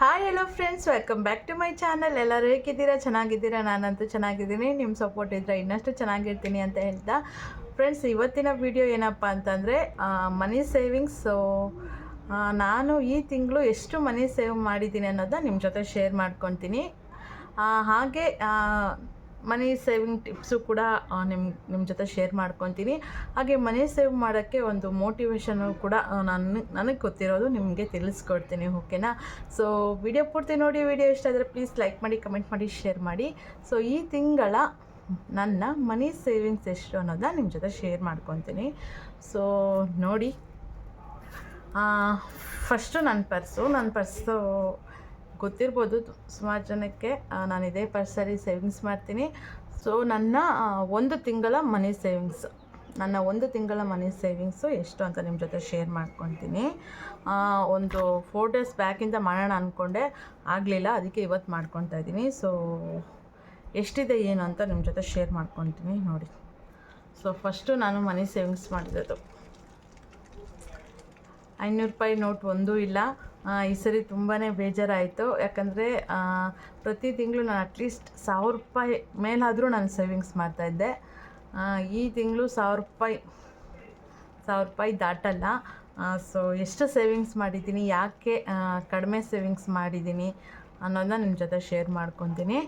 Hi hello friends welcome back to my channel ಎಲ್ಲರೂ ಹೇಗಿದ್ದೀರಾ? ಚೆನ್ನಾಗಿದ್ದೀರಾ? ನಾನಂತೂ ಚೆನ್ನಾಗಿದ್ದೀನಿ. ನಿಮ್ಮ ಸಪೋರ್ಟ್ ಇದ್ದರೆ ಇನ್ನಷ್ಟು ಚೆನ್ನಾಗಿರ್ತೀನಿ ಅಂತ ಹೇಳ್ತಾ. ಫ್ರೆಂಡ್ಸ್ ಇವತ್ತಿನ ವಿಡಿಯೋ ಏನಪ್ಪ ಅಂತಂದರೆ ಮನಿ ಸೇವಿಂಗ್ಸ್ ನಾನು ಈ ತಿಂಗಳು ಎಷ್ಟು ಮನಿ ಸೇವ್ ಮಾಡಿದ್ದೀನಿ ಅನ್ನೋದನ್ನ ನಿಮ್ಮ ಜೊತೆ ಶೇರ್ ಮಾಡ್ಕೊತೀನಿ. ಹಾಗೆ ಮನಿ ಸೇವಿಂಗ್ ಟಿಪ್ಸು ಕೂಡ ನಿಮ್ಮ ನಿಮ್ಮ ಜೊತೆ ಶೇರ್ ಮಾಡ್ಕೊತೀನಿ. ಹಾಗೆ ಮನಿ ಸೇವ್ ಮಾಡೋಕ್ಕೆ ಒಂದು ಮೋಟಿವೇಶನು ಕೂಡ ನನ್ನ ನನಗೆ ಗೊತ್ತಿರೋದು ನಿಮಗೆ ತಿಳಿಸ್ಕೊಡ್ತೀನಿ, ಓಕೆನಾ? ಸೊ ವಿಡಿಯೋ ಪೂರ್ತಿ ನೋಡಿ, ವಿಡಿಯೋ ಇಷ್ಟ ಆದರೆ ಪ್ಲೀಸ್ ಲೈಕ್ ಮಾಡಿ ಕಮೆಂಟ್ ಮಾಡಿ ಶೇರ್ ಮಾಡಿ. ಸೊ ಈ ತಿಂಗಳ ನನ್ನ ಮನಿ ಸೇವಿಂಗ್ಸ್ ಎಷ್ಟು ಅನ್ನೋದನ್ನ ನಿಮ್ಮ ಜೊತೆ ಶೇರ್ ಮಾಡ್ಕೊತೀನಿ. ಸೊ ನೋಡಿ. ಫಸ್ಟು ನನ್ನ ಪರ್ಸು ನನ್ನ ಪರ್ಸು ಗೊತ್ತಿರ್ಬೋದು. ಸುಮಾರು ಜನಕ್ಕೆ ನಾನು ಇದೇ ಪರ್ಸಲ್ಲಿ ಸೇವಿಂಗ್ಸ್ ಮಾಡ್ತೀನಿ. ಸೊ ನನ್ನ ಒಂದು ತಿಂಗಳ ಮನಿ ಸೇವಿಂಗ್ಸ್ ನನ್ನ ಒಂದು ತಿಂಗಳ ಮನಿ ಸೇವಿಂಗ್ಸು ಎಷ್ಟು ಅಂತ ನಿಮ್ಮ ಜೊತೆ ಶೇರ್ ಮಾಡ್ಕೊತೀನಿ. ಒಂದು ಫೋರ್ ಡೇಸ್ ಬ್ಯಾಕಿಂದ ಮಾಡೋಣ ಅಂದ್ಕೊಂಡೆ ಆಗಲಿಲ್ಲ, ಅದಕ್ಕೆ ಇವತ್ತು ಮಾಡ್ಕೊತಾ ಇದ್ದೀನಿ. ಸೊ ಎಷ್ಟಿದೆ, ಏನು ಅಂತ ನಿಮ್ಮ ಜೊತೆ ಶೇರ್ ಮಾಡ್ಕೊತೀನಿ ನೋಡಿ. ಸೊ ಫಸ್ಟು ನಾನು ಮನಿ ಸೇವಿಂಗ್ಸ್ ಮಾಡಿರೋದು. ಐನೂರು ರೂಪಾಯಿ ನೋಟ್ ಒಂದೂ ಇಲ್ಲ. ಈ ಸರಿ ತುಂಬಾ ಬೇಜಾರಾಯಿತು. ಯಾಕಂದರೆ ಪ್ರತಿ ತಿಂಗಳು ನಾನು ಅಟ್ಲೀಸ್ಟ್ ಸಾವಿರ ರೂಪಾಯಿ ಮೇಲಾದರೂ ನಾನು ಸೇವಿಂಗ್ಸ್ ಮಾಡ್ತಾಯಿದ್ದೆ ಈ ತಿಂಗಳು ಸಾವಿರ ರೂಪಾಯಿ ಸಾವಿರ ರೂಪಾಯಿ ದಾಟಲ್ಲ. ಸೊ ಎಷ್ಟು ಸೇವಿಂಗ್ಸ್ ಮಾಡಿದ್ದೀನಿ, ಯಾಕೆ ಕಡಿಮೆ ಸೇವಿಂಗ್ಸ್ ಮಾಡಿದ್ದೀನಿ ಅನ್ನೋದನ್ನ ನಿಮ್ಮ ಜೊತೆ ಶೇರ್ ಮಾಡ್ಕೊತೀನಿ.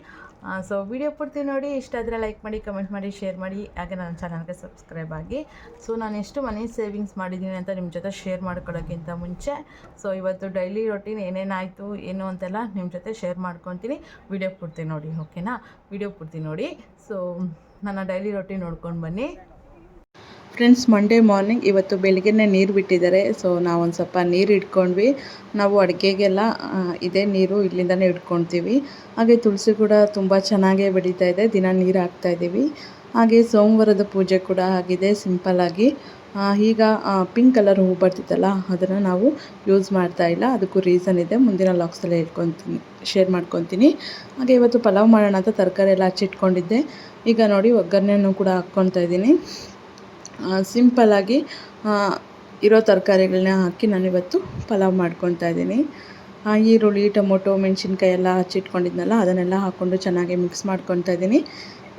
ಸೊ ವಿಡಿಯೋ ಪೂರ್ತಿ ನೋಡಿ, ಇಷ್ಟ ಆದರೆ ಲೈಕ್ ಮಾಡಿ ಕಮೆಂಟ್ ಮಾಡಿ ಶೇರ್ ಮಾಡಿ, ಹಾಗೆ ನನ್ನ ಚಾನಲ್ಗೆ ಸಬ್ಸ್ಕ್ರೈಬ್ ಆಗಿ. ಸೊ ನಾನು ಎಷ್ಟು ಮನಿ ಸೇವಿಂಗ್ಸ್ ಮಾಡಿದ್ದೀನಿ ಅಂತ ನಿಮ್ಮ ಜೊತೆ ಶೇರ್ ಮಾಡ್ಕೊಳ್ಳೋಕ್ಕಿಂತ ಮುಂಚೆ ಸೊ ಇವತ್ತು ಡೈಲಿ ರೊಟೀನ್ ಏನೇನಾಯಿತು ಏನು ಅಂತೆಲ್ಲ ನಿಮ್ಮ ಜೊತೆ ಶೇರ್ ಮಾಡ್ಕೊತೀನಿ. ವಿಡಿಯೋ ಪೂರ್ತಿ ನೋಡಿ ಓಕೆನಾ ವಿಡಿಯೋ ಪೂರ್ತಿ ನೋಡಿ. ಸೊ ನನ್ನ ಡೈಲಿ ರೊಟೀನ್ ನೋಡ್ಕೊಂಡು ಬನ್ನಿ. ಫ್ರೆಂಡ್ಸ್ ಮಂಡೇ ಮಾರ್ನಿಂಗ್ ಇವತ್ತು ಬೆಳಗ್ಗೆನೇ ನೀರು ಬಿಟ್ಟಿದ್ದಾರೆ. ಸೊ ನಾವು ಒಂದು ಸ್ವಲ್ಪ ನೀರು ಇಟ್ಕೊಂಡ್ವಿ ನಾವು ಅಡುಗೆಗೆಲ್ಲ ಇದೇ ನೀರು ಇಲ್ಲಿಂದನೇ ಇಟ್ಕೊಳ್ತೀವಿ ಹಾಗೆ ತುಳಸಿ ಕೂಡ ತುಂಬ ಚೆನ್ನಾಗೇ ಬೆಳೀತಾ ಇದೆ. ದಿನ ನೀರು ಹಾಕ್ತಾ ಇದ್ದೀವಿ ಹಾಗೆ ಸೋಮವಾರದ ಪೂಜೆ ಕೂಡ ಆಗಿದೆ ಸಿಂಪಲ್ಲಾಗಿ ಈಗ ಪಿಂಕ್ ಕಲರ್ ಹೂ ಬರ್ತಿತ್ತಲ್ಲ, ಅದನ್ನು ನಾವು ಯೂಸ್ ಮಾಡ್ತಾ ಇಲ್ಲ. ಅದಕ್ಕೂ ರೀಸನ್ ಇದೆ. ಮುಂದಿನ ಲಾಕ್ಸಲ್ಲಿ ಇಟ್ಕೊತೀನಿ ಶೇರ್ ಮಾಡ್ಕೊತೀನಿ. ಹಾಗೆ ಇವತ್ತು ಪಲಾವ್ ಮಾಡೋಣ ಅಂತ ತರಕಾರಿ ಎಲ್ಲ ಹಚ್ಚಿಟ್ಕೊಂಡಿದ್ದೆ. ಈಗ ನೋಡಿ, ಒಗ್ಗರಣೆನೂ ಕೂಡ ಹಾಕ್ಕೊತಾ ಇದ್ದೀನಿ ಸಿಂಪಲ್ಲಾಗಿ ಇರೋ ತರಕಾರಿಗಳನ್ನ ಹಾಕಿ ನಾನಿವತ್ತು ಪಲಾವ್ ಮಾಡ್ಕೊತಾ ಇದ್ದೀನಿ. ಈರುಳ್ಳಿ, ಟೊಮೊಟೊ, ಮೆಣಸಿನ್ಕಾಯಿ ಎಲ್ಲ ಹಚ್ಚಿಟ್ಕೊಂಡಿದ್ನಲ್ಲ ಅದನ್ನೆಲ್ಲ ಹಾಕ್ಕೊಂಡು ಚೆನ್ನಾಗಿ ಮಿಕ್ಸ್ ಮಾಡ್ಕೊತಾ ಇದ್ದೀನಿ.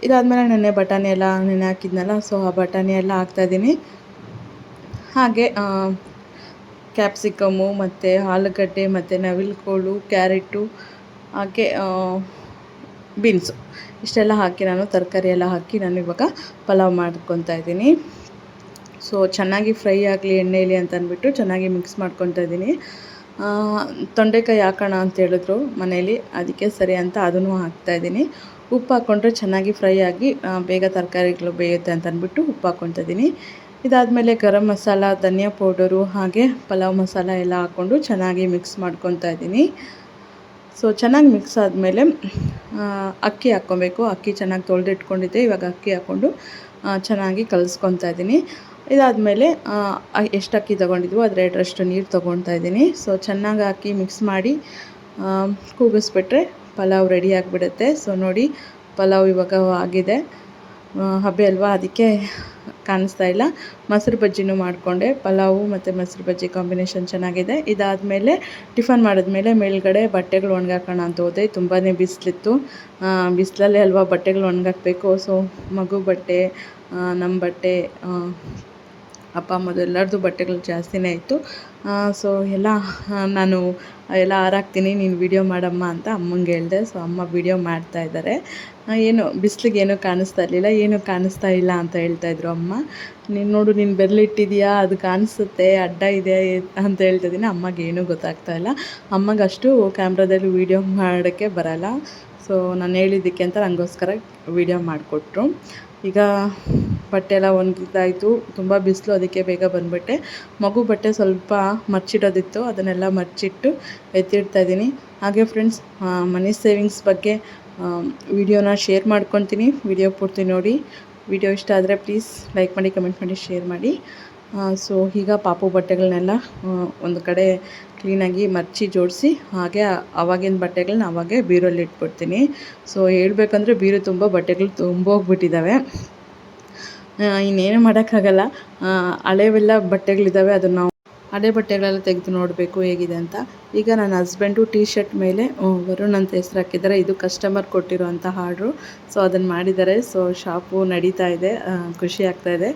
ಇದಾದಮೇಲೆ ನೆನೆ ಬಟಾಣಿ ಎಲ್ಲ ನೆನೆ ಹಾಕಿದ್ನಲ್ಲ ಸೊ ಆ ಬಟಾಣಿ ಎಲ್ಲ ಹಾಕ್ತಾಯಿದ್ದೀನಿ ಹಾಗೆ ಕ್ಯಾಪ್ಸಿಕಮ್ಮು ಮತ್ತು ಆಲೂಗಡ್ಡೆ ಮತ್ತು ನವಿಲ್ಕೋಳು, ಕ್ಯಾರೆಟು, ಹಾಗೆ ಬೀನ್ಸು ಇಷ್ಟೆಲ್ಲ ಹಾಕಿ ನಾನು ತರಕಾರಿ ಎಲ್ಲ ಹಾಕಿ ನಾನು ಇವಾಗ ಪಲಾವ್ ಮಾಡ್ಕೊತಾ ಇದ್ದೀನಿ. ಸೊ ಚೆನ್ನಾಗಿ ಫ್ರೈ ಆಗಲಿ ಎಣ್ಣೆಯಲ್ಲಿ ಅಂತ ಅಂದ್ಬಿಟ್ಟು ಚೆನ್ನಾಗಿ ಮಿಕ್ಸ್ ಮಾಡ್ಕೊತಾ ಇದ್ದೀನಿ. ತೊಂಡೆಕಾಯಿ ಹಾಕೋಣ ಅಂತ ಹೇಳಿದ್ರು ಮನೇಲಿ ಅದಕ್ಕೆ ಸರಿ ಅಂತ ಅದನ್ನು ಹಾಕ್ತಾಯಿದ್ದೀನಿ ಉಪ್ಪು ಹಾಕ್ಕೊಂಡ್ರೆ ಚೆನ್ನಾಗಿ ಫ್ರೈ ಆಗಿ ಬೇಗ ತರಕಾರಿಗಳು ಬೇಯುತ್ತೆ ಅಂತ ಅಂದ್ಬಿಟ್ಟು ಉಪ್ಪು ಹಾಕ್ಕೊತಾ ಇದ್ದೀನಿ. ಇದಾದಮೇಲೆ ಗರಂ ಮಸಾಲ, ಧನಿಯಾ ಪೌಡರು ಹಾಗೆ ಪಲಾವ್ ಮಸಾಲ ಎಲ್ಲ ಹಾಕ್ಕೊಂಡು ಚೆನ್ನಾಗಿ ಮಿಕ್ಸ್ ಮಾಡ್ಕೊತಾ ಇದ್ದೀನಿ. ಸೊ ಚೆನ್ನಾಗಿ ಮಿಕ್ಸ್ ಆದಮೇಲೆ ಅಕ್ಕಿ ಹಾಕ್ಕೊಬೇಕು. ಅಕ್ಕಿ ಚೆನ್ನಾಗಿ ತೊಳೆದಿಟ್ಕೊಂಡಿದ್ದೆ. ಇವಾಗ ಅಕ್ಕಿ ಹಾಕ್ಕೊಂಡು ಚೆನ್ನಾಗಿ ಕಲಸ್ಕೊತಾ ಇದ್ದೀನಿ. ಇದಾದಮೇಲೆ ಎಷ್ಟು ಅಕ್ಕಿ ತೊಗೊಂಡಿದ್ವೋ ಅದರ ಎರಡರಷ್ಟು ನೀರು ತೊಗೊಳ್ತಾ ಇದ್ದೀನಿ. ಸೊ ಚೆನ್ನಾಗಿ ಹಾಕಿ ಮಿಕ್ಸ್ ಮಾಡಿ ಕೂಗಿಸ್ಬಿಟ್ರೆ ಪಲಾವ್ ರೆಡಿ ಆಗಿಬಿಡುತ್ತೆ. ಸೊ ನೋಡಿ, ಪಲಾವ್ ಇವಾಗ ಆಗಿದೆ. ಹಬ್ಬೆ ಅಲ್ವಾ? ಅದಕ್ಕೆ ಕಾಣಿಸ್ತಾ ಇಲ್ಲ. ಮೊಸರು ಬಜ್ಜಿನೂ ಮಾಡಿಕೊಂಡೆ. ಪಲಾವು ಮತ್ತು ಮೊಸರು ಬಜ್ಜಿ ಕಾಂಬಿನೇಷನ್ ಚೆನ್ನಾಗಿದೆ. ಇದಾದಮೇಲೆ, ಟಿಫನ್ ಮಾಡಿದ್ಮೇಲೆ ಮೇಲ್ಗಡೆ ಬಟ್ಟೆಗಳು ಒಣಗಾಕೋಣ ಅಂತ ಹೋದೆ. ತುಂಬಾ ಬಿಸಿಲಿತ್ತು. ಬಿಸಿಲಲ್ಲೇ ಅಲ್ವಾ ಬಟ್ಟೆಗಳು ಒಣಗಾಕಬೇಕು. ಸೊ ಮಗು ಬಟ್ಟೆ ನಮ್ಮ ಬಟ್ಟೆ ಅಪ್ಪ ಅಮ್ಮದು ಎಲ್ಲರದ್ದು ಬಟ್ಟೆಗಳು ಜಾಸ್ತಿನೇ ಇತ್ತು ಸೊ ಎಲ್ಲ ನಾನು ಎಲ್ಲ ಆರಾಕ್ತೀನಿ ನೀನು ವಿಡಿಯೋ ಮಾಡಮ್ಮ ಅಂತ ಅಮ್ಮಂಗೆ ಹೇಳಿದೆ. ಸೊ ಅಮ್ಮ ವಿಡಿಯೋ ಮಾಡ್ತಾ ಇದ್ದಾರೆ. ಏನು, ಬಿಸಿಲಿಗೆ ಏನೂ ಕಾಣಿಸ್ತಾ ಇರಲಿಲ್ಲ. ಏನೂ ಕಾಣಿಸ್ತಾ ಇಲ್ಲ ಅಂತ ಹೇಳ್ತಾಯಿದ್ರು ಅಮ್ಮ. ನೀನು ನೋಡು, ನೀನು ಬೆರಳಿಟ್ಟಿದೆಯಾ? ಅದು ಕಾಣಿಸುತ್ತೆ, ಅಡ್ಡ ಇದೆ ಅಂತ ಹೇಳ್ತಿದ್ದೀನಿ ಅಮ್ಮಗೆ ಏನೂ ಗೊತ್ತಾಗ್ತಾ ಇಲ್ಲ. ಅಮ್ಮಗೆ ಅಷ್ಟು ಕ್ಯಾಮ್ರಾದಲ್ಲಿ ವಿಡಿಯೋ ಮಾಡೋಕ್ಕೆ ಬರಲ್ಲ. ಸೊ ನಾನು ಹೇಳಿದ್ದಕ್ಕೆ ಅಂತ ನನಗೋಸ್ಕರ ವೀಡಿಯೋ ಮಾಡಿಕೊಟ್ರು. ಈಗ ಬಟ್ಟೆ ಎಲ್ಲ ಒಣಗಿದಾಯಿತು ತುಂಬ ಬಿಸಿಲು, ಅದಕ್ಕೆ ಬೇಗ ಬಂದುಬಿಟ್ಟೆ. ಮಗು ಬಟ್ಟೆ ಸ್ವಲ್ಪ ಮರ್ಚಿಡೋದಿತ್ತು. ಅದನ್ನೆಲ್ಲ ಮರ್ಚಿಟ್ಟು ಎತ್ತಿಡ್ತಾ ಇದ್ದೀನಿ. ಹಾಗೆ ಫ್ರೆಂಡ್ಸ್ ಮನಿ ಸೇವಿಂಗ್ಸ್ ಬಗ್ಗೆ ವಿಡಿಯೋನ ಶೇರ್ ಮಾಡ್ಕೊತೀನಿ. ವಿಡಿಯೋ ಪೂರ್ತಿ ನೋಡಿ. ವಿಡಿಯೋ ಇಷ್ಟ ಆದರೆ ಪ್ಲೀಸ್ ಲೈಕ್ ಮಾಡಿ ಕಮೆಂಟ್ ಮಾಡಿ ಶೇರ್ ಮಾಡಿ. ಸೊ ಈಗ ಪಾಪು ಬಟ್ಟೆಗಳನ್ನೆಲ್ಲ ಒಂದು ಕಡೆ ಕ್ಲೀನಾಗಿ ಮರ್ಚಿ ಜೋಡಿಸಿ, ಹಾಗೆ ಆವಾಗಿನ ಬಟ್ಟೆಗಳನ್ನ ಅವಾಗೆ ಬೀರಲ್ಲಿ ಇಟ್ಬಿಡ್ತೀನಿ. ಸೊ ಹೇಳ್ಬೇಕಂದ್ರೆ ಬೀರು ತುಂಬ, ಬಟ್ಟೆಗಳು ತುಂಬೋಗ್ಬಿಟ್ಟಿದ್ದಾವೆ ಇನ್ನೇನು ಮಾಡೋಕ್ಕಾಗಲ್ಲ. ಹಳೆವೆಲ್ಲ ಬಟ್ಟೆಗಳಿದ್ದಾವೆ, ಅದನ್ನು ನಾವು ಹಳೆ ಬಟ್ಟೆಗಳೆಲ್ಲ ತೆಗೆದು ನೋಡಬೇಕು ಹೇಗಿದೆ ಅಂತ. ಈಗ ನನ್ನ ಹಸ್ಬೆಂಡು ಟೀ ಶರ್ಟ್ ಮೇಲೆ ವರುಣ್ ಅಂತ ಹೆಸರು ಹಾಕಿದ್ದಾರೆ. ಇದು ಕಸ್ಟಮರ್ ಕೊಟ್ಟಿರುವಂಥ ಆರ್ಡ್ರು ಸೊ ಅದನ್ನು ಮಾಡಿದ್ದಾರೆ. ಸೊ ಶಾಪು ನಡೀತಾ ಇದೆ. ಖುಷಿ ಆಗ್ತಾ ಇದೆ.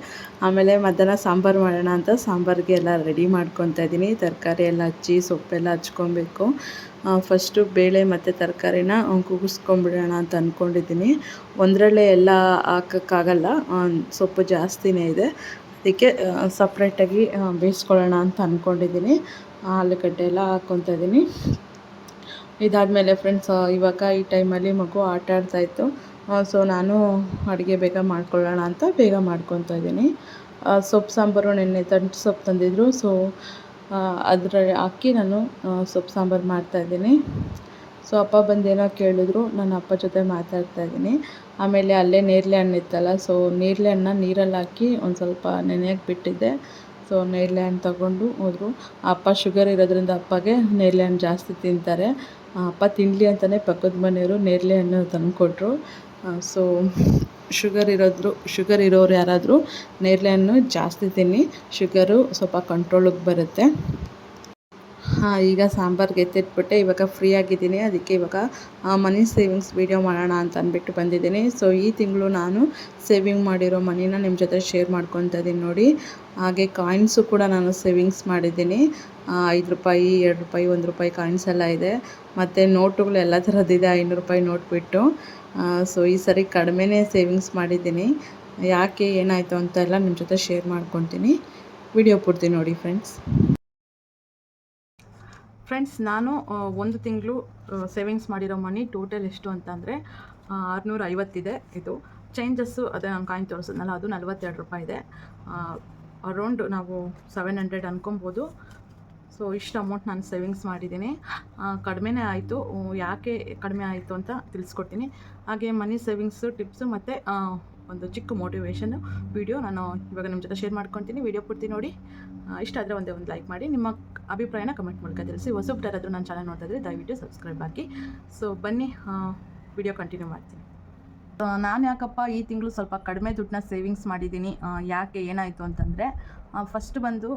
ಆಮೇಲೆ ಮಧ್ಯಾಹ್ನ ಸಾಂಬಾರು ಮಾಡೋಣ ಅಂತ ಸಾಂಬಾರಿಗೆ ಎಲ್ಲ ರೆಡಿ ಮಾಡ್ಕೊತಾ ಇದ್ದೀನಿ. ತರಕಾರಿ ಎಲ್ಲ ಹಚ್ಚಿ, ಸೊಪ್ಪೆಲ್ಲ ಹಚ್ಕೊಬೇಕು. ಫಸ್ಟು ಬೇಳೆ ಮತ್ತು ತರಕಾರಿನ ಕೂಗಿಸ್ಕೊಂಬಿಡೋಣ ಅಂತ ಅಂದ್ಕೊಂಡಿದ್ದೀನಿ ಒಂದರಲ್ಲೇ ಎಲ್ಲ ಹಾಕೋಕ್ಕಾಗಲ್ಲ ಸೊಪ್ಪು ಜಾಸ್ತಿನೇ ಇದೆ. ಅದಕ್ಕೆ ಸಪ್ರೇಟಾಗಿ ಬೇಯಿಸ್ಕೊಳ್ಳೋಣ ಅಂತ ಅಂದ್ಕೊಂಡಿದ್ದೀನಿ ಆಲೂಗಡ್ಡೆ ಎಲ್ಲ ಹಾಕ್ಕೊತಾ ಇದ್ದೀನಿ. ಇದಾದಮೇಲೆ ಫ್ರೆಂಡ್ಸ್ ಇವಾಗ ಈ ಟೈಮಲ್ಲಿ ಮಗು ಆಟ ಆಡ್ತಾಯಿತ್ತು ಸೊ ನಾನು ಅಡುಗೆ ಬೇಗ ಮಾಡ್ಕೊಳ್ಳೋಣ ಅಂತ ಬೇಗ ಮಾಡ್ಕೊತಾ ಇದ್ದೀನಿ. ಸೊಪ್ಪು ಸಾಂಬಾರು, ನೆನ್ನೆ ತಂಟು ಸೊಪ್ಪು ತಂದಿದ್ರು ಸೊ ಅದರ ಹಾಕಿ ನಾನು ಸೊಪ್ಪು ಸಾಂಬಾರು ಮಾಡ್ತಾಯಿದ್ದೀನಿ ಸೊ, ಅಪ್ಪ ಬಂದೇನೋ ಕೇಳಿದ್ರು ನಾನು ಅಪ್ಪ ಜೊತೆ ಮಾತಾಡ್ತಾ ಇದ್ದೀನಿ. ಆಮೇಲೆ ಅಲ್ಲೇ ನೇರಳೆ ಹಣ್ಣು ಇತ್ತಲ್ಲ, ಸೊ ನೇರಳೆ ಹಣ್ಣ ನೀರಲ್ಲಿ ಹಾಕಿ ಒಂದು ಸ್ವಲ್ಪ ನೆನೆಯಕ್ಕೆ ಬಿಟ್ಟಿದ್ದೆ. ಸೊ, ನೇರಳೆ ಹಣ್ಣು ತಗೊಂಡು ಹೋದರು. ಅಪ್ಪ ಶುಗರ್ ಇರೋದ್ರಿಂದ ಅಪ್ಪಗೆ ನೇರಳೆ ಹಣ್ಣು ಜಾಸ್ತಿ ತಿಂತಾರೆ. ಅಪ್ಪ ತಿನ್ನಲಿ ಅಂತಲೇ ಪಕ್ಕದ ಮನೆಯವರು ನೇರಳೆ ಹಣ್ಣು ತಂದುಕೊಟ್ರು. ಸೊ ಶುಗರ್ ಇರೋದ್ರು ಶುಗರ್ ಇರೋರು ಯಾರಾದರೂ ನೇರಳೆ ಹಣ್ಣು ಜಾಸ್ತಿ ತಿನ್ನಿ. ಶುಗರು ಸ್ವಲ್ಪ ಕಂಟ್ರೋಲಿಗೆ ಬರುತ್ತೆ. ಈಗ ಸಾಂಬಾರ್ಗೆ ಎತ್ತಿಟ್ಬಿಟ್ಟೆ ಇವಾಗ ಫ್ರೀ ಆಗಿದ್ದೀನಿ. ಅದಕ್ಕೆ ಇವಾಗ ಮನಿ ಸೇವಿಂಗ್ಸ್ ವೀಡಿಯೋ ಮಾಡೋಣ ಅಂತ ಅಂದ್ಬಿಟ್ಟು ಬಂದಿದ್ದೀನಿ. ಸೊ ಈ ತಿಂಗಳು ನಾನು ಸೇವಿಂಗ್ ಮಾಡಿರೋ ಮನಿನ ನಿಮ್ಮ ಜೊತೆ ಶೇರ್ ಮಾಡ್ಕೊತಾ ಇದ್ದೀನಿ ನೋಡಿ. ಹಾಗೆ ಕಾಯಿನ್ಸು ಕೂಡ ನಾನು ಸೇವಿಂಗ್ಸ್ ಮಾಡಿದ್ದೀನಿ. ಐದು ರೂಪಾಯಿ, ಎರಡು ರೂಪಾಯಿ, ಒಂದು ರೂಪಾಯಿ ಕಾಯಿನ್ಸ್ ಎಲ್ಲ ಇದೆ. ಮತ್ತು ನೋಟುಗಳು ಎಲ್ಲ ಥರದ್ದಿದೆ ಐನೂರು ರೂಪಾಯಿ ನೋಟ್ ಬಿಟ್ಟು. ಸೊ ಈ ಸರಿ ಕಡಿಮೆನೇ ಸೇವಿಂಗ್ಸ್ ಮಾಡಿದ್ದೀನಿ. ಯಾಕೆ ಏನಾಯಿತು ಅಂತ ಎಲ್ಲ ನಿಮ್ಮ ಜೊತೆ ಶೇರ್ ಮಾಡ್ಕೊತೀನಿ. ವಿಡಿಯೋ ಪೂರ್ತಿ ನೋಡಿ ಫ್ರೆಂಡ್ಸ್ ಫ್ರೆಂಡ್ಸ್ ನಾನು ಒಂದು ತಿಂಗಳು ಸೇವಿಂಗ್ಸ್ ಮಾಡಿರೋ ಮನಿ ಟೋಟಲ್ ಎಷ್ಟು ಅಂತಂದರೆ ಆರುನೂರ ಐವತ್ತಿದೆ ಇದು. ಚೇಂಜಸ್ಸು ಅದೇ ನಾನು ಕಾಯಿನ್ ತೋರಿಸಿದ್ನಲ್ಲ, ಅದು ನಲ್ವತ್ತೆರಡು ರೂಪಾಯಿ ಇದೆ. ಅರೌಂಡ್ ನಾವು ಸೆವೆನ್ ಹಂಡ್ರೆಡ್ ಅಂದ್ಕೊಬೋದು ಸೊ ಇಷ್ಟು ಅಮೌಂಟ್ ನಾನು ಸೇವಿಂಗ್ಸ್ ಮಾಡಿದ್ದೀನಿ. ಕಡಿಮೆನೇ ಆಯಿತು. ಯಾಕೆ ಕಡಿಮೆ ಆಯಿತು ಅಂತ ತಿಳಿಸ್ಕೊಡ್ತೀನಿ. ಹಾಗೆ ಮನಿ ಸೇವಿಂಗ್ಸು ಟಿಪ್ಸು ಮತ್ತು ಒಂದು ಚಿಕ್ಕ ಮೋಟಿವೇಶನ್ ವಿಡಿಯೋ ನಾನು ಇವಾಗ ನಿಮ್ಮ ಜೊತೆ ಶೇರ್ ಮಾಡ್ಕೊತೀನಿ. ವಿಡಿಯೋ ಪೂರ್ತಿ ನೋಡಿ. ಇಷ್ಟ ಆದರೆ ಒಂದೇ ಒಂದು ಲೈಕ್ ಮಾಡಿ. ನಿಮ್ಮ ಅಭಿಪ್ರಾಯನ ಕಮೆಂಟ್ ಮೂಲಕ ತಿಳಿಸಿ. ಹೊಸಬ್ರಾದ್ರೂ ನಾನು ಚಾನಲ್ ನೋಡ್ತಾ ದಯವಿಟ್ಟು ಸಬ್ಸ್ಕ್ರೈಬ್ ಹಾಕಿ. ಸೊ ಬನ್ನಿ ವಿಡಿಯೋ ಕಂಟಿನ್ಯೂ ಮಾಡ್ತೀನಿ. ನಾನು ಯಾಕಪ್ಪ ಈ ತಿಂಗಳು ಸ್ವಲ್ಪ ಕಡಿಮೆ ದುಡ್ಡನ್ನ ಸೇವಿಂಗ್ಸ್ ಮಾಡಿದ್ದೀನಿ. ಯಾಕೆ ಏನಾಯಿತು ಅಂತಂದರೆ ಫಸ್ಟ್ ಬಂದು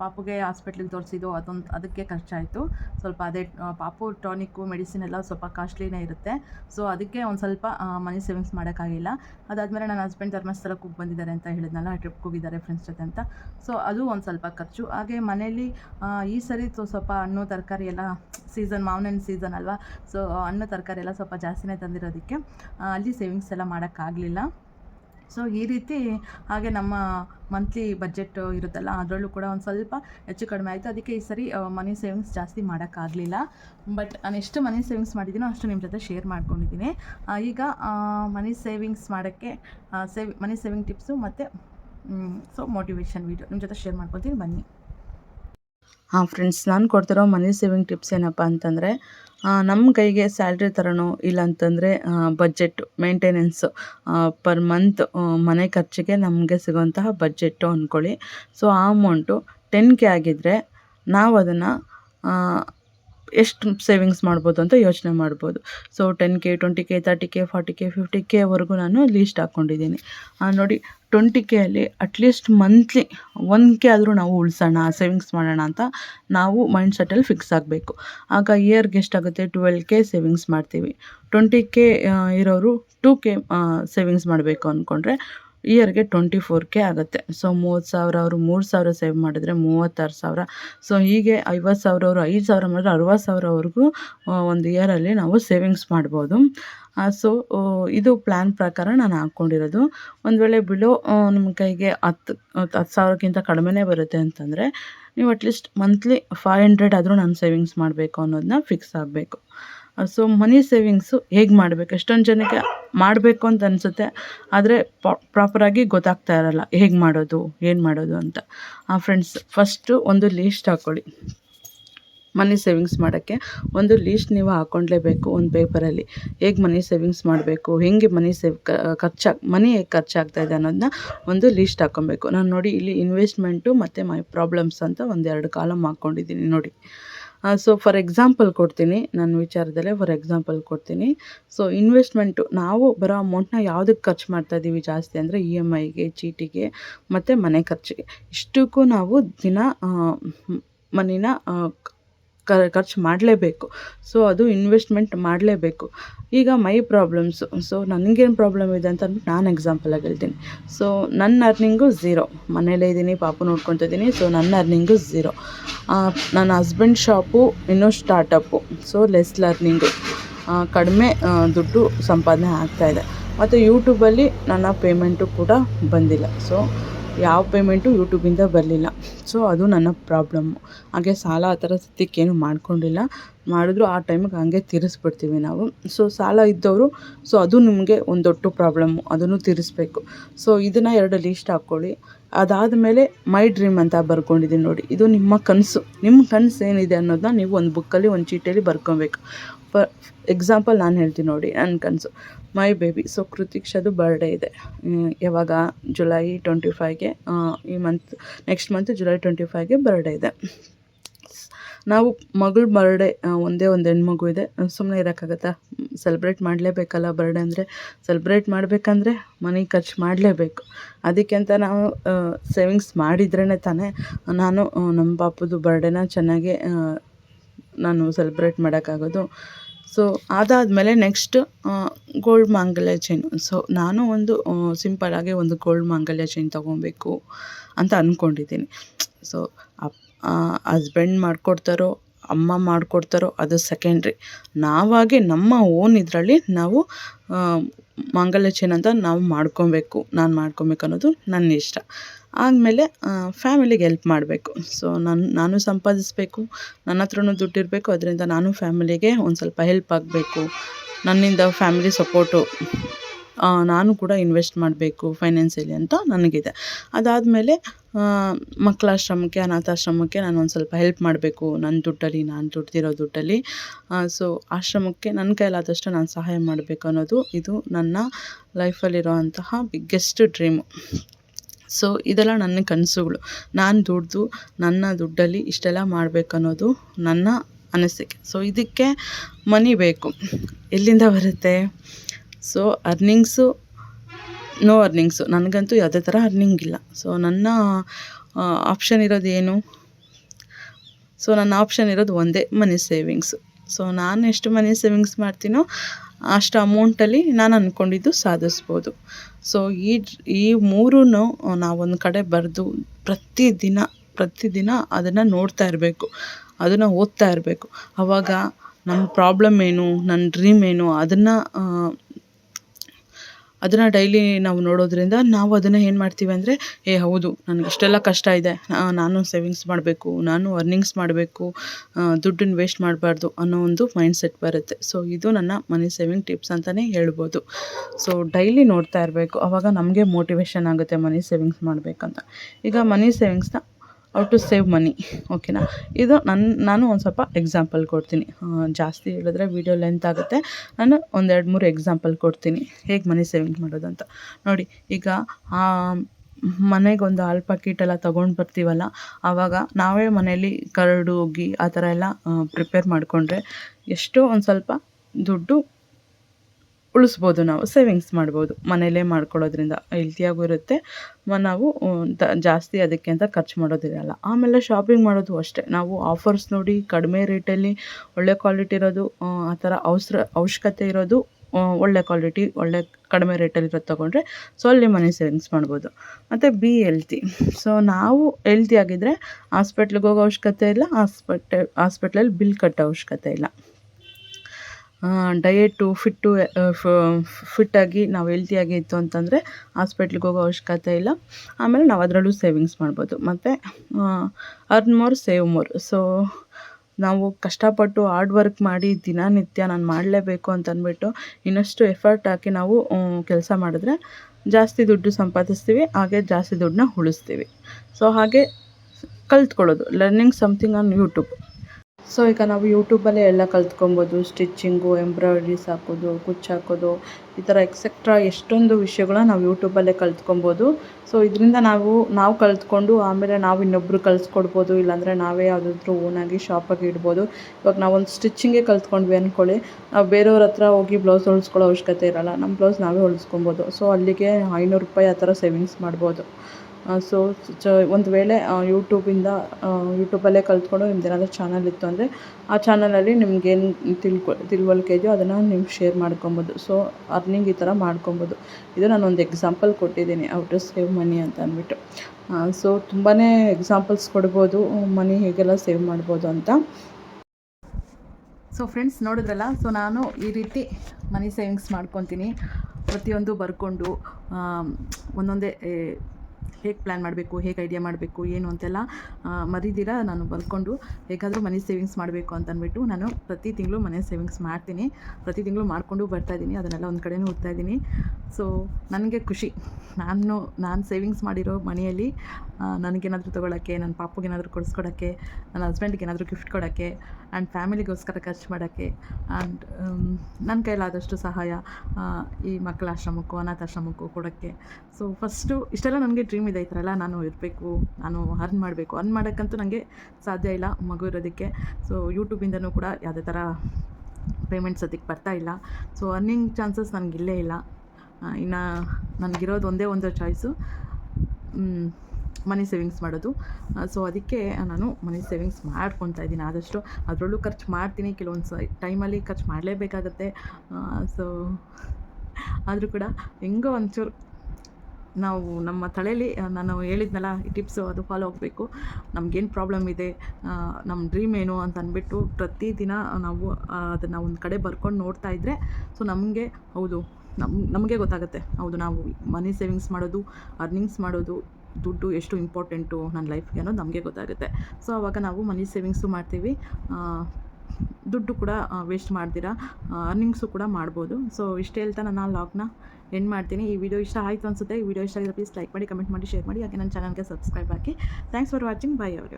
ಪಾಪುಗೆ ಹಾಸ್ಪಿಟ್ಲಿಗೆ ತೋರಿಸಿದ್ದು ಅದೊಂದು, ಅದಕ್ಕೆ ಖರ್ಚಾಯಿತು. ಸ್ವಲ್ಪ ಅದೇ ಪಾಪು ಟಾನಿಕ್ಕು ಮೆಡಿಸಿನ್ ಎಲ್ಲ ಸ್ವಲ್ಪ ಕಾಸ್ಟ್ಲಿನೇ ಇರುತ್ತೆ. ಸೊ ಅದಕ್ಕೆ ಒಂದು ಸ್ವಲ್ಪ ಮನಿ ಸೇವಿಂಗ್ಸ್ ಮಾಡೋಕ್ಕಾಗಿಲ್ಲ. ಅದಾದಮೇಲೆ ನನ್ನ ಹಸ್ಬೆಂಡ್ ಧರ್ಮಸ್ಥಳಕ್ಕೆ ಹೋಗಿ ಬಂದಿದ್ದಾರೆ ಅಂತ ಹೇಳಿದ್ನಲ್ಲ ಟ್ರಿಪ್ಗೆ ಹೋಗಿದ್ದಾರೆ ಫ್ರೆಂಡ್ಸ್ ಜೊತೆ ಅಂತ. ಸೊ ಅದು ಒಂದು ಸ್ವಲ್ಪ ಖರ್ಚು. ಹಾಗೆ ಮನೇಲಿ ಈ ಸರಿ ಸ್ವಲ್ಪ ಹಣ್ಣು, ತರಕಾರಿ ಎಲ್ಲ ಸೀಸನ್ ಮಾವಿನ ಹಣ್ಣು ಸೀಸನ್ ಅಲ್ವಾ? ಸೊ ಹಣ್ಣು, ತರಕಾರಿ ಎಲ್ಲ ಸ್ವಲ್ಪ ಜಾಸ್ತಿನೇ ತಂದಿರೋದಕ್ಕೆ ಅಲ್ಲಿ ಸೇವಿಂಗ್ಸ್ ಎಲ್ಲ ಮಾಡೋಕ್ಕಾಗಲಿಲ್ಲ. ಸೊ ಈ ರೀತಿ ಹಾಗೆ ನಮ್ಮ ಮಂತ್ಲಿ ಬಜೆಟ್ ಇರುತ್ತಲ್ಲ, ಅದರಲ್ಲೂ ಕೂಡ ಒಂದು ಸ್ವಲ್ಪ ಹೆಚ್ಚು ಕಡಿಮೆ ಆಯಿತು. ಅದಕ್ಕೆ ಈ ಸರಿ ಮನಿ ಸೇವಿಂಗ್ಸ್ ಜಾಸ್ತಿ ಮಾಡೋಕ್ಕಾಗಲಿಲ್ಲ. ಬಟ್ ನಾನು ಎಷ್ಟು ಮನಿ ಸೇವಿಂಗ್ಸ್ ಮಾಡಿದ್ದೀನೋ ಅಷ್ಟು ನಿಮ್ಮ ಜೊತೆ ಶೇರ್ ಮಾಡ್ಕೊಂಡಿದ್ದೀನಿ ಈಗ ಮನಿ ಸೇವಿಂಗ್ಸ್ ಮಾಡೋಕ್ಕೆ ಸೇವ್ ಮನಿ ಸೇವಿಂಗ್ ಟಿಪ್ಸು ಮತ್ತು ಸೊ ಮೋಟಿವೇಶನ್ ವೀಡಿಯೋ ನಿಮ್ಮ ಜೊತೆ ಶೇರ್ ಮಾಡ್ಕೊತೀನಿ ಬನ್ನಿ. ಹಾಂ ಫ್ರೆಂಡ್ಸ್ ನಾನು ಕೊಡ್ತಿರೋ ಮನಿ ಸೇವಿಂಗ್ ಟಿಪ್ಸ್ ಏನಪ್ಪ ಅಂತಂದರೆ ನಮ್ಮ ಕೈಗೆ ಸ್ಯಾಲ್ರಿ ಥರನೋ ಇಲ್ಲ ಅಂತಂದರೆ ಬಜೆಟ್ ಮೇಂಟೆನೆನ್ಸು ಪರ್ ಮಂತ್ ಮನೆ ಖರ್ಚಿಗೆ ನಮಗೆ ಸಿಗುವಂತಹ ಬಜೆಟ್ಟು ಅಂದ್ಕೊಳ್ಳಿ ಸೊ ಆ ಅಮೌಂಟು ಟೆನ್ ಕೆ ಆಗಿದ್ದರೆ ನಾವು ಅದನ್ನು ಎಷ್ಟು ಸೇವಿಂಗ್ಸ್ ಮಾಡ್ಬೋದು ಅಂತ ಯೋಚನೆ ಮಾಡ್ಬೋದು. So ten K twenty K thirty K forty K fifty ಕೆವರೆಗೂ ನಾನು ಲೀಸ್ಟ್ ಹಾಕ್ಕೊಂಡಿದ್ದೀನಿ ನೋಡಿ ಟ್ವೆಂಟಿ ಕೆ ಅಲ್ಲಿ at least monthly one K ಆದರೂ ನಾವು ಉಳಿಸೋಣ ಸೇವಿಂಗ್ಸ್ ಮಾಡೋಣ ಅಂತ ನಾವು ಮೈಂಡ್ ಸೆಟ್ಟಲ್ಲಿ ಫಿಕ್ಸ್ ಆಗಬೇಕು. ಆಗ ಇಯರ್ಗೆ ಎಷ್ಟಾಗುತ್ತೆ? ಟ್ವೆಲ್ ಕೆ ಸೇವಿಂಗ್ಸ್ ಮಾಡ್ತೀವಿ. ಟ್ವೆಂಟಿ ಕೆ ಇರೋರು ಟೂ ಕೆ ಸೇವಿಂಗ್ಸ್ ಮಾಡಬೇಕು ಅಂದ್ಕೊಂಡ್ರೆ ಇಯರ್ಗೆ ಟ್ವೆಂಟಿ ಫೋರ್ ಕೆ ಆಗುತ್ತೆ. ಸೊ ಮೂವತ್ತು ಸಾವಿರ ಅವರು ಮೂರು ಸಾವಿರ ಸೇವ್ ಮಾಡಿದ್ರೆ ಮೂವತ್ತಾರು ಸಾವಿರ. ಸೊ ಹೀಗೆ ಐವತ್ತು ಸಾವಿರ ಅವರು ಐದು ಸಾವಿರ ಮಾಡಿದ್ರೆ ಅರವತ್ತು ಸಾವಿರವರೆಗೂ ಒಂದು ಇಯರಲ್ಲಿ ನಾವು ಸೇವಿಂಗ್ಸ್ ಮಾಡ್ಬೋದು. ಸೊ ಇದು ಪ್ಲ್ಯಾನ್ ಪ್ರಕಾರ ನಾನು ಹಾಕ್ಕೊಂಡಿರೋದು ಒಂದು ವೇಳೆ ಬಿಲೋ ನಿಮ್ಮ ಕೈಗೆ ಹತ್ತು ಹತ್ತು ಸಾವಿರಕ್ಕಿಂತ ಕಡಿಮೆನೇ ಬರುತ್ತೆ ಅಂತಂದರೆ, ನೀವು ಅಟ್ಲೀಸ್ಟ್ ಮಂತ್ಲಿ ಫೈವ್ ಹಂಡ್ರೆಡ್ ಆದರೂ ನಾನು ಸೇವಿಂಗ್ಸ್ ಮಾಡಬೇಕು ಅನ್ನೋದನ್ನ ಫಿಕ್ಸ್ ಆಗಬೇಕು. ಸೊ ಮನಿ ಸೇವಿಂಗ್ಸು ಹೇಗೆ ಮಾಡಬೇಕು? ಎಷ್ಟೊಂದು ಜನಕ್ಕೆ ಮಾಡಬೇಕು ಅಂತ ಅನಿಸುತ್ತೆ, ಆದರೆ ಪ್ರಾಪರಾಗಿ ಗೊತ್ತಾಗ್ತಾ ಇರಲ್ಲ, ಹೇಗೆ ಮಾಡೋದು, ಏನು ಮಾಡೋದು ಅಂತ. ಫ್ರೆಂಡ್ಸ್ ಫಸ್ಟು ಒಂದು ಲೀಸ್ಟ್ ಹಾಕ್ಕೊಳ್ಳಿ ಮನಿ ಸೇವಿಂಗ್ಸ್ ಮಾಡೋಕ್ಕೆ ಒಂದು ಲೀಸ್ಟ್ ನೀವು ಹಾಕ್ಕೊಂಡ್ಲೇಬೇಕು ಒಂದು ಪೇಪರಲ್ಲಿ ಹೇಗೆ ಮನಿ ಸೇವಿಂಗ್ಸ್ ಮಾಡಬೇಕು, ಹೇಗೆ ಮನಿ ಸೇವ್ ಖರ್ಚಾಗಿ ಮನಿ ಹೇಗೆ ಖರ್ಚಾಗ್ತಾ ಇದೆ ಅನ್ನೋದನ್ನ ಒಂದು ಲೀಸ್ಟ್ ಹಾಕ್ಕೊಬೇಕು ನಾನು ನೋಡಿ ಇಲ್ಲಿ ಇನ್ವೆಸ್ಟ್ಮೆಂಟು ಮತ್ತು ಮೈ ಪ್ರಾಬ್ಲಮ್ಸ್ ಅಂತ ಒಂದೆರಡು ಕಾಲಮ್ ಹಾಕ್ಕೊಂಡಿದ್ದೀನಿ ನೋಡಿ. ಸೊ ಫಾರ್ ಎಕ್ಸಾಂಪಲ್ ಕೊಡ್ತೀನಿ. ನನ್ನ ವಿಚಾರದಲ್ಲೇ ಫಾರ್ ಎಕ್ಸಾಂಪಲ್ ಕೊಡ್ತೀನಿ. ಸೊ ಇನ್ವೆಸ್ಟ್ಮೆಂಟು ನಾವು ಬರೋ ಅಮೌಂಟ್ನ ಯಾವುದಕ್ಕೆ ಖರ್ಚು ಮಾಡ್ತಾ ಇದ್ದೀವಿ ಜಾಸ್ತಿ ಅಂದರೆ ಇ ಎಂ ಐಗೆ ಚೀಟಿಗೆ ಮತ್ತು ಮನೆ ಖರ್ಚಿಗೆ. ಇಷ್ಟಕ್ಕೂ ನಾವು ದಿನ ಮನಿನ ಖರ್ಚು ಮಾಡಲೇಬೇಕು. ಸೊ ಅದು ಇನ್ವೆಸ್ಟ್ಮೆಂಟ್ ಮಾಡಲೇಬೇಕು. ಈಗ ಮೈ ಪ್ರಾಬ್ಲಮ್ಸು ಸೊ ನನಗೇನು ಪ್ರಾಬ್ಲಮ್ ಇದೆ ಅಂತ ಅಂದ್ಬಿಟ್ಟು ನಾನು ಎಕ್ಸಾಂಪಲಾಗಿ ಹೇಳ್ತೀನಿ. ಸೊ ನನ್ನ ಅರ್ನಿಂಗು ಝೀರೋ ಮನೇಲೇ ಇದ್ದೀನಿ ಪಾಪು ನೋಡ್ಕೊತಿದ್ದೀನಿ ಸೊ ನನ್ನ ಅರ್ನಿಂಗು ಝೀರೋ ನನ್ನ ಹಸ್ಬೆಂಡ್ ಶಾಪು ಇನ್ನೂ ಸ್ಟಾರ್ಟಪ್ಪು ಸೊ ಲೆಸ್ ಲರ್ನಿಂಗು ಕಡಿಮೆ ದುಡ್ಡು ಸಂಪಾದನೆ ಆಗ್ತಾಯಿದೆ ಮತ್ತು ಯೂಟ್ಯೂಬಲ್ಲಿ ನನ್ನ ಪೇಮೆಂಟು ಕೂಡ ಬಂದಿಲ್ಲ. ಸೊ ಯಾವ ಪೇಮೆಂಟು ಯೂಟ್ಯೂಬಿಂದ ಬರಲಿಲ್ಲ. ಸೊ ಅದು ನನ್ನ ಪ್ರಾಬ್ಲಮ್ಮು ಹಾಗೆ ಸಾಲ ಆ ಥರ ಸದ್ಯಕ್ಕೇನು ಮಾಡ್ಕೊಂಡಿಲ್ಲ. ಮಾಡಿದ್ರು ಆ ಟೈಮಿಗೆ ಹಂಗೆ ತೀರಿಸ್ಬಿಡ್ತೀವಿ ನಾವು. ಸೊ ಸಾಲ ಇದ್ದವರು ಸೊ ಅದು ನಿಮಗೆ ಒಂದು ದೊಡ್ಡ ಪ್ರಾಬ್ಲಮ್ಮು ಅದನ್ನು ತೀರಿಸ್ಬೇಕು. ಸೊ ಇದನ್ನು ಎರಡು ಲೀಸ್ಟ್ ಹಾಕ್ಕೊಳ್ಳಿ ಅದಾದ ಮೇಲೆ ಮೈ ಡ್ರೀಮ್ ಅಂತ ಬರ್ಕೊಂಡಿದ್ದೀನಿ ನೋಡಿ. ಇದು ನಿಮ್ಮ ಕನಸು. ನಿಮ್ಮ ಕನಸು ಏನಿದೆ ಅನ್ನೋದನ್ನ ನೀವು ಒಂದು ಬುಕ್ಕಲ್ಲಿ ಒಂದು ಚೀಟಿಯಲ್ಲಿ ಬರ್ಕೊಬೇಕು. ಫ ಎಕ್ಸಾಂಪಲ್ ನಾನು ಹೇಳ್ತೀನಿ ನೋಡಿ ನನ್ನ ಕನಸು. My baby. ಸೊ ಕೃತಿಕ್ಷದು ಬರ್ಡೇ ಇದೆ. ಯಾವಾಗ? ಜುಲೈ ಟ್ವೆಂಟಿ ಫೈವ್ಗೆ ಈ month next month July twenty ಫೈವ್ಗೆ birthday ಇದೆ. ನಾವು ಮಗಳ ಬರ್ಡೇ ಒಂದೇ ಒಂದು ಹೆಣ್ಮಗು ಇದೆ. ಸುಮ್ಮನೆ ಇರೋಕ್ಕಾಗತ್ತಾ? ಸೆಲೆಬ್ರೇಟ್ ಮಾಡಲೇಬೇಕಲ್ಲ ಬರ್ಡೇ ಅಂದರೆ? ಸೆಲೆಬ್ರೇಟ್ ಮಾಡಬೇಕಂದ್ರೆ ಮನಿ ಖರ್ಚು ಮಾಡಲೇಬೇಕು. ಅದಕ್ಕೆ ಅಂತ ನಾವು ಸೇವಿಂಗ್ಸ್ ಮಾಡಿದ್ರೇ ತಾನೇ ನಾನು ನಮ್ಮ ಪಾಪದು ಬರ್ಡೇನ ಚೆನ್ನಾಗಿ ನಾನು ಸೆಲೆಬ್ರೇಟ್ ಮಾಡೋಕ್ಕಾಗೋದು. ಸೊ ಅದಾದಮೇಲೆ ನೆಕ್ಸ್ಟ್ ಗೋಲ್ಡ್ ಮಾಂಗಲ್ಯ ಚೈನ್ ಸೊ ನಾನು ಒಂದು ಸಿಂಪಲ್ಲಾಗಿ ಒಂದು ಗೋಲ್ಡ್ ಮಾಂಗಲ್ಯ ಚೈನ್ ತೊಗೊಬೇಕು ಅಂತ ಅಂದ್ಕೊಂಡಿದ್ದೀನಿ ಸೊ ಅಪ್ ಹಸ್ಬೆಂಡ್ ಮಾಡಿಕೊಡ್ತಾರೋ, ಅಮ್ಮ ಮಾಡಿಕೊಡ್ತಾರೋ, ಅದು ಸೆಕೆಂಡ್ರಿ ನಾವಾಗೆ ನಮ್ಮ ಓನ್ ಇದರಲ್ಲಿ ನಾವು ಮಾಂಗಲ್ಯ ಚೈನ್ ಅಂತ ನಾವು ಮಾಡ್ಕೊಬೇಕು. ನಾನು ಮಾಡ್ಕೊಬೇಕು ಅನ್ನೋದು ನನ್ನ ಇಷ್ಟ ಆದಮೇಲೆ ಫ್ಯಾಮಿಲಿಗೆ ಹೆಲ್ಪ್ ಮಾಡಬೇಕು. ಸೊ ನನ್ನ ನಾನು ಸಂಪಾದಿಸಬೇಕು, ನನ್ನ ಹತ್ರನೂ ದುಡ್ಡಿರಬೇಕು ಅದರಿಂದ ನಾನು ಫ್ಯಾಮಿಲಿಗೆ ಒಂದು ಸ್ವಲ್ಪ ಹೆಲ್ಪ್ ಆಗಬೇಕು. ನನ್ನಿಂದ ಫ್ಯಾಮಿಲಿ ಸಪೋರ್ಟು ನಾನು ಕೂಡ ಇನ್ವೆಸ್ಟ್ ಮಾಡಬೇಕು ಫೈನಾನ್ಸಿಯಲಿ ಅಂತ ನನಗಿದೆ. ಅದಾದಮೇಲೆ ಮಕ್ಕಳ ಆಶ್ರಮಕ್ಕೆ ಅನಾಥಾಶ್ರಮಕ್ಕೆ ನಾನು ಒಂದು ಸ್ವಲ್ಪ ಹೆಲ್ಪ್ ಮಾಡಬೇಕು ನನ್ನ ದುಡ್ಡಲ್ಲಿ, ನಾನು ದುಡ್ದಿರೋ ದುಡ್ಡಲ್ಲಿ. ಸೊ ಆಶ್ರಮಕ್ಕೆ ನನ್ನ ಕೈಲಾದಷ್ಟು ನಾನು ಸಹಾಯ ಮಾಡಬೇಕು ಅನ್ನೋದು, ಇದು ನನ್ನ ಲೈಫಲ್ಲಿರೋ ಅಂತಹ ಬಿಗ್ಗೆಸ್ಟ್ ಡ್ರೀಮು ಸೊ ಇದೆಲ್ಲ ನನ್ನ ಕನಸುಗಳು. ನಾನು ದುಡ್ದು, ನನ್ನ ದುಡ್ಡಲ್ಲಿ ಇಷ್ಟೆಲ್ಲ ಅನ್ನೋದು ನನ್ನ ಅನಿಸಿಕೆ. ಸೊ ಇದಕ್ಕೆ ಮನಿ ಬೇಕು. ಎಲ್ಲಿಂದ ಬರುತ್ತೆ? ಸೊ ಅರ್ನಿಂಗ್ಸು ನೋ ಅರ್ನಿಂಗ್ಸು ನನಗಂತೂ ಯಾವುದೇ ಥರ ಅರ್ನಿಂಗ್ ಇಲ್ಲ. ಸೊ ನನ್ನ ಆಪ್ಷನ್ ಇರೋದು ಏನು? ಸೊ ನನ್ನ ಆಪ್ಷನ್ ಇರೋದು ಒಂದೇ ಮನಿ ಸೇವಿಂಗ್ಸು ಸೊ ನಾನು ಎಷ್ಟು ಮನಿ ಸೇವಿಂಗ್ಸ್ ಮಾಡ್ತೀನೋ ಅಷ್ಟು ಅಮೌಂಟಲ್ಲಿ ನಾನು ಅಂದ್ಕೊಂಡಿದ್ದು ಸಾಧಿಸ್ಬೋದು. ಸೊ ಈ ಈ ಮೂರೂ ನಾವೊಂದು ಕಡೆ ಬರೆದು ಪ್ರತಿದಿನ ಪ್ರತಿದಿನ ಅದನ್ನು ನೋಡ್ತಾ ಇರಬೇಕು. ಅದನ್ನು ಓದ್ತಾ ಇರಬೇಕು. ಆವಾಗ ನಮ್ಮ ಪ್ರಾಬ್ಲಮ್ ಏನು ನನ್ನ ಡ್ರೀಮ್ ಏನು, ಅದನ್ನು ಅದನ್ನು ಡೈಲಿ ನಾವು ನೋಡೋದ್ರಿಂದ ನಾವು ಅದನ್ನು ಏನು ಮಾಡ್ತೀವಿ ಅಂದರೆ, ಏ, ಹೌದು, ನನಗೆ ಇಷ್ಟೆಲ್ಲ ಕಷ್ಟ ಇದೆ. ನಾನು ಸೇವಿಂಗ್ಸ್ ಮಾಡಬೇಕು, ನಾನು ಅರ್ನಿಂಗ್ಸ್ ಮಾಡಬೇಕು ದುಡ್ಡನ್ನ ವೇಸ್ಟ್ ಮಾಡಬಾರ್ದು ಅನ್ನೋ ಒಂದು ಮೈಂಡ್ ಸೆಟ್ ಬರುತ್ತೆ. ಸೊ ಇದು ನನ್ನ ಮನಿ ಸೇವಿಂಗ್ ಟಿಪ್ಸ್ ಅಂತಲೇ ಹೇಳ್ಬೋದು. ಸೊ ಡೈಲಿ ನೋಡ್ತಾ ಇರಬೇಕು. ಆವಾಗ ನಮಗೆ ಮೋಟಿವೇಶನ್ ಆಗುತ್ತೆ ಮನಿ ಸೇವಿಂಗ್ಸ್ ಮಾಡಬೇಕಂತ. ಈಗ ಮನಿ ಸೇವಿಂಗ್ಸ್ನ ಹೌ ಟು ಸೇವ್ ಮನಿ ಓಕೆನಾ ಇದು ನನ್ನ ನಾನು ಒಂದು ಸ್ವಲ್ಪ ಎಕ್ಸಾಂಪಲ್ ಕೊಡ್ತೀನಿ. ಜಾಸ್ತಿ ಹೇಳಿದ್ರೆ ವೀಡಿಯೋ ಲೆಂತ್ ಆಗುತ್ತೆ. ನಾನು ಒಂದೆರಡು ಮೂರು ಎಕ್ಸಾಂಪಲ್ ಕೊಡ್ತೀನಿ. ಹೇಗೆ ಮನಿ ಸೇವಿಂಗ್ ಮಾಡೋದು ಅಂತ ನೋಡಿ, ಈಗ ಮನೆಗೊಂದು ಹಾಲು ಪಾಕೀಟ್ ಎಲ್ಲ ತೊಗೊಂಡು ಬರ್ತೀವಲ್ಲ ಆವಾಗ ನಾವೇ ಮನೆಯಲ್ಲಿ ಕರಡು ಹೋಗಿ ಆ ಥರ ಎಲ್ಲ ಪ್ರಿಪೇರ್ ಮಾಡಿಕೊಂಡ್ರೆ ಎಷ್ಟೋ ಒಂದು ಸ್ವಲ್ಪ ದುಡ್ಡು ಉಳಿಸ್ಬೋದು ನಾವು ಸೇವಿಂಗ್ಸ್ ಮಾಡ್ಬೋದು. ಮನೇಲೇ ಮಾಡ್ಕೊಳ್ಳೋದ್ರಿಂದ ಹೆಲ್ತಿಯಾಗೂ ಇರುತ್ತೆ ನಾವು ಜಾಸ್ತಿ ಅದಕ್ಕೆ ಅಂತ ಖರ್ಚು ಮಾಡೋದಿರಲ್ಲ. ಆಮೇಲೆ ಶಾಪಿಂಗ್ ಮಾಡೋದು ಅಷ್ಟೇ. ನಾವು ಆಫರ್ಸ್ ನೋಡಿ, ಕಡಿಮೆ ರೇಟಲ್ಲಿ ಒಳ್ಳೆ ಕ್ವಾಲಿಟಿ ಇರೋದು, ಆ ಥರ ಅವಸರ, ಅವಶ್ಯಕತೆ ಇರೋದು ಒಳ್ಳೆ ಕ್ವಾಲಿಟಿ ಒಳ್ಳೆ ಕಡಿಮೆ ರೇಟಲ್ಲಿರೋದು ತೊಗೊಂಡ್ರೆ ಸೊ ಅಲ್ಲಿ ಮನಿ ಸೇವಿಂಗ್ಸ್ ಮಾಡ್ಬೋದು. ಮತ್ತು ಬಿ ಎಲ್ತಿ ಸೊ ನಾವು ಹೆಲ್ತಿಯಾಗಿದ್ದರೆ ಹಾಸ್ಪಿಟ್ಲಿಗೆ ಹೋಗೋ ಅವಶ್ಯಕತೆ ಇಲ್ಲ ಹಾಸ್ಪಿಟೆ ಹಾಸ್ಪಿಟ್ಲಲ್ಲಿ ಬಿಲ್ ಕಟ್ಟೋ ಅವಶ್ಯಕತೆ ಇಲ್ಲ. ಡಯೆಟು ಫಿಟ್ಟು ಫಿಟ್ಟಾಗಿ ನಾವು ಹೆಲ್ತಿಯಾಗಿ ಇತ್ತು ಅಂತಂದರೆ ಹಾಸ್ಪಿಟ್ಲಿಗೆ ಹೋಗೋ ಅವಶ್ಯಕತೆ ಇಲ್ಲ. ಆಮೇಲೆ ನಾವು ಅದರಲ್ಲೂ ಸೇವಿಂಗ್ಸ್ ಮಾಡ್ಬೋದು. ಮತ್ತು earn more save more so ನಾವು ಕಷ್ಟಪಟ್ಟು ಹಾರ್ಡ್ ವರ್ಕ್ ಮಾಡಿ ದಿನನಿತ್ಯ ನಾನು ಮಾಡಲೇಬೇಕು ಅಂತ ಅಂದ್ಬಿಟ್ಟು ಇನ್ನಷ್ಟು ಎಫರ್ಟ್ ಹಾಕಿ ನಾವು ಕೆಲಸ ಮಾಡಿದ್ರೆ ಜಾಸ್ತಿ ದುಡ್ಡು ಸಂಪಾದಿಸ್ತೀವಿ, ಹಾಗೆ ಜಾಸ್ತಿ ದುಡ್ಡನ್ನ ಉಳಿಸ್ತೀವಿ. ಸೊ ಹಾಗೆ ಕಲ್ತ್ಕೊಳ್ಳೋದು. Learning something on YouTube so ಈಗ ನಾವು ಯೂಟ್ಯೂಬಲ್ಲೇ ಎಲ್ಲ ಕಲ್ತ್ಕೊಬೋದು. ಸ್ಟಿಚ್ಚಿಂಗು ಎಂಬ್ರಾಯ್ಡ್ರೀಸ್ ಹಾಕೋದು ಕುಚ್ಚು ಹಾಕೋದು, ಈ ಥರ ಎಕ್ಸೆಟ್ರಾ ಎಷ್ಟೊಂದು ವಿಷಯಗಳನ್ನ ನಾವು ಯೂಟ್ಯೂಬಲ್ಲೇ ಕಲ್ತ್ಕೊಬೋದು. ಸೊ ಇದರಿಂದ ನಾವು ನಾವು ಕಲ್ತ್ಕೊಂಡು ಆಮೇಲೆ ನಾವು ಇನ್ನೊಬ್ರು ಕಲಿಸ್ಕೊಡ್ಬೋದು, ಇಲ್ಲಾಂದರೆ ನಾವೇ ಯಾವುದಾದ್ರೂ ಓನಾಗಿ ಶಾಪಾಗಿ ಇಡ್ಬೋದು. ಇವಾಗ ನಾವೊಂದು ಸ್ಟಿಚ್ಚಿಂಗೇ ಕಲ್ತ್ಕೊಂಡ್ವಿ ಅಂದ್ಕೊಳ್ಳಿ ನಾವು ಬೇರೆಯವ್ರ ಹತ್ರ ಹೋಗಿ ಬ್ಲೌಸ್ ಹೊಲಿಸ್ಕೊಳ್ಳೋ ಅವಶ್ಯಕತೆ ಇರೋಲ್ಲ. ನಮ್ಮ ಬ್ಲೌಸ್ ನಾವೇ ಹೊಲಿಸ್ಕೊಬೋದು. ಸೊ ಅಲ್ಲಿಗೆ ಐನೂರು ರೂಪಾಯಿ ಆ ಥರ ಸೇವಿಂಗ್ಸ್ ಮಾಡ್ಬೋದು. ಸೊ ಚ, ಒಂದು ವೇಳೆ ಯೂಟ್ಯೂಬಿಂದ ಯೂಟ್ಯೂಬಲ್ಲೇ ಕಲ್ತ್ಕೊಂಡು ನಿಮ್ದು ಏನಾದರೂ ಚಾನಲ್ ಇತ್ತು ಅಂದರೆ, ಆ ಚಾನಲಲ್ಲಿ ನಿಮ್ಗೇನು ತಿಳ್ಕೊ ತಿಳುವಳಿಕೆ ಇದೆಯೋ ಅದನ್ನು ನೀವು ಶೇರ್ ಮಾಡ್ಕೊಬೋದು. ಸೊ ಅರ್ನಿಂಗ್ ಈ ಥರ ಮಾಡ್ಕೊಬೋದು. ಇದು ನಾನು ಒಂದು ಎಕ್ಸಾಂಪಲ್ ಕೊಟ್ಟಿದ್ದೀನಿ ಔ ಟು ಸೇವ್ ಮನಿ ಅಂತ ಅಂದ್ಬಿಟ್ಟು. ಸೊ ತುಂಬಾ ಎಕ್ಸಾಂಪಲ್ಸ್ ಕೊಡ್ಬೋದು ಮನಿ ಹೇಗೆಲ್ಲ ಸೇವ್ ಮಾಡ್ಬೋದು ಅಂತ. ಸೊ ಫ್ರೆಂಡ್ಸ್ ನೋಡಿದ್ರಲ್ಲ? ಸೊ ನಾನು ಈ ರೀತಿ ಮನಿ ಸೇವಿಂಗ್ಸ್ ಮಾಡ್ಕೊತೀನಿ. ಪ್ರತಿಯೊಂದು ಬರ್ಕೊಂಡು ಒಂದೊಂದೇ ಹೇಗೆ ಪ್ಲ್ಯಾನ್ ಮಾಡಬೇಕು, ಹೇಗೆ ಐಡಿಯಾ ಮಾಡಬೇಕು, ಏನು ಅಂತೆಲ್ಲ ಮರಿದಿರ ನಾನು ಬರ್ಕೊಂಡು ಹೇಗಾದರೂ ಮನಿ ಸೇವಿಂಗ್ಸ್ ಮಾಡಬೇಕು ಅಂತ ಅಂದ್ಬಿಟ್ಟು ನಾನು ಪ್ರತಿ ತಿಂಗಳು ಮನೆ ಸೇವಿಂಗ್ಸ್ ಮಾಡ್ತೀನಿ. ಪ್ರತಿ ತಿಂಗಳು ಮಾಡಿಕೊಂಡು ಬರ್ತಾಯಿದ್ದೀನಿ ಅದನ್ನೆಲ್ಲ ಒಂದು ಕಡೆನೂ ಇದ್ದೀನಿ. ಸೊ ನನಗೆ ಖುಷಿ. ನಾನು ನಾನು ಸೇವಿಂಗ್ಸ್ ಮಾಡಿರೋ ಮನೆಯಲ್ಲಿ ನನಗೇನಾದರೂ ತೊಗೊಳಕ್ಕೆ ನನ್ನ ಪಾಪುಗೇನಾದರೂ ಕೊಡಿಸ್ಕೊಡೋಕ್ಕೆ, ನನ್ನ ಹಸ್ಬೆಂಡ್ಗೆ ಏನಾದರೂ ಗಿಫ್ಟ್ ಕೊಡೋಕ್ಕೆ ಆ್ಯಂಡ್ ಫ್ಯಾಮಿಲಿಗೋಸ್ಕರ ಖರ್ಚು ಮಾಡೋಕ್ಕೆ ಆ್ಯಂಡ್ ನನ್ನ ಕೈಲಾದಷ್ಟು ಸಹಾಯ ಈ ಮಕ್ಕಳ ಆಶ್ರಮಕ್ಕೂ ಅನಾಥಾಶ್ರಮಕ್ಕೂ ಕೊಡೋಕ್ಕೆ. ಸೊ ಫಸ್ಟು ಇಷ್ಟೆಲ್ಲ ನನಗೆ ಡ್ರೀಮ್ ಇದೆ ಈ ಥರ ಎಲ್ಲ ನಾನು ಇರಬೇಕು, ನಾನು ಅರ್ನ್ ಮಾಡಬೇಕು. ಅರ್ನ್ ಮಾಡೋಕ್ಕಂತೂ ನನಗೆ ಸಾಧ್ಯ ಇಲ್ಲ, ಮಗು ಇರೋದಕ್ಕೆ. ಸೊ ಯೂಟ್ಯೂಬಿಂದನೂ ಕೂಡ ಯಾವುದೇ ಥರ ಪೇಮೆಂಟ್ಸ್ ಅದಕ್ಕೆ ಬರ್ತಾ ಇಲ್ಲ. ಸೊ ಅರ್ನಿಂಗ್ ಚಾನ್ಸಸ್ ನನಗಿಲ್ಲೇ ಇಲ್ಲ ಇನ್ನು ನನಗಿರೋದು ಒಂದೇ ಒಂದು ಚಾಯ್ಸು ಮನಿ ಸೇವಿಂಗ್ಸ್ ಮಾಡೋದು. ಸೊ ಅದಕ್ಕೆ ನಾನು ಮನಿ ಸೇವಿಂಗ್ಸ್ ಮಾಡ್ಕೊತಾ ಇದ್ದೀನಿ. ಆದಷ್ಟು ಅದರಲ್ಲೂ ಖರ್ಚು ಮಾಡ್ತೀನಿ. ಕೆಲವೊಂದು ಸ ಟೈಮಲ್ಲಿ ಖರ್ಚು ಮಾಡಲೇಬೇಕಾಗತ್ತೆ. ಸೊ ಆದರೂ ಕೂಡ ಹೆಂಗೋ ಒಂಚೂರು ನಾವು ನಮ್ಮ ತಲೆಯಲ್ಲಿ ನಾನು ಹೇಳಿದ್ನಲ್ಲ ಈ ಟಿಪ್ಸು ಅದು ಫಾಲೋ ಆಗಬೇಕು. ನಮಗೇನು ಪ್ರಾಬ್ಲಮ್ ಇದೆ? ನಮ್ಮ ಡ್ರೀಮ್ ಏನು ಅಂತ ಅಂದ್ಬಿಟ್ಟು ಪ್ರತಿದಿನ ನಾವು ಅದನ್ನು ಒಂದು ಕಡೆ ಬರ್ಕೊಂಡು ನೋಡ್ತಾ ಇದ್ದರೆ ಸೊ ನಮಗೆ ಹೌದು ನಮ್ಮ ನಮಗೆ ಗೊತ್ತಾಗುತ್ತೆ. ಹೌದು, ನಾವು ಮನಿ ಸೇವಿಂಗ್ಸ್ ಮಾಡೋದು ಅರ್ನಿಂಗ್ಸ್ ಮಾಡೋದು ದುಡ್ಡು ಎಷ್ಟು ಇಂಪಾರ್ಟೆಂಟು ನನ್ನ ಲೈಫ್ಗೆ ಅನ್ನೋದು ನಮಗೆ ಗೊತ್ತಾಗುತ್ತೆ. ಸೊ ಆವಾಗ ನಾವು ಮನಿ ಸೇವಿಂಗ್ಸು ಮಾಡ್ತೀವಿ. ದುಡ್ಡು ಕೂಡ ವೇಸ್ಟ್ ಮಾಡ್ದಿರ ಅರ್ನಿಂಗ್ಸು ಕೂಡ ಮಾಡ್ಬೋದು. ಸೊ ಇಷ್ಟೇ ಹೇಳ್ತಾ ನಾನು ಲಾಗ್ನ ಎಂಡ್ ಮಾಡ್ತೀನಿ. ಈ ವಿಡಿಯೋ ಇಷ್ಟ ಆಯಿತು ಅನಿಸುತ್ತೆ. ಈ ವಿಡಿಯೋ ಇಷ್ಟ ಆಗಿದ್ರೆ ಪ್ಲೀಸ್ ಲೈಕ್ ಮಾಡಿ ಕಮೆಂಟ್ ಮಾಡಿ ಶೇರ್ ಮಾಡಿ. ಹಾಗೆ ನನ್ನ ಚಾನಲ್ಗೆ ಸಬ್ಸ್ಕ್ರೈಬ್ ಹಾಕಿ. Thanks for watching bye hour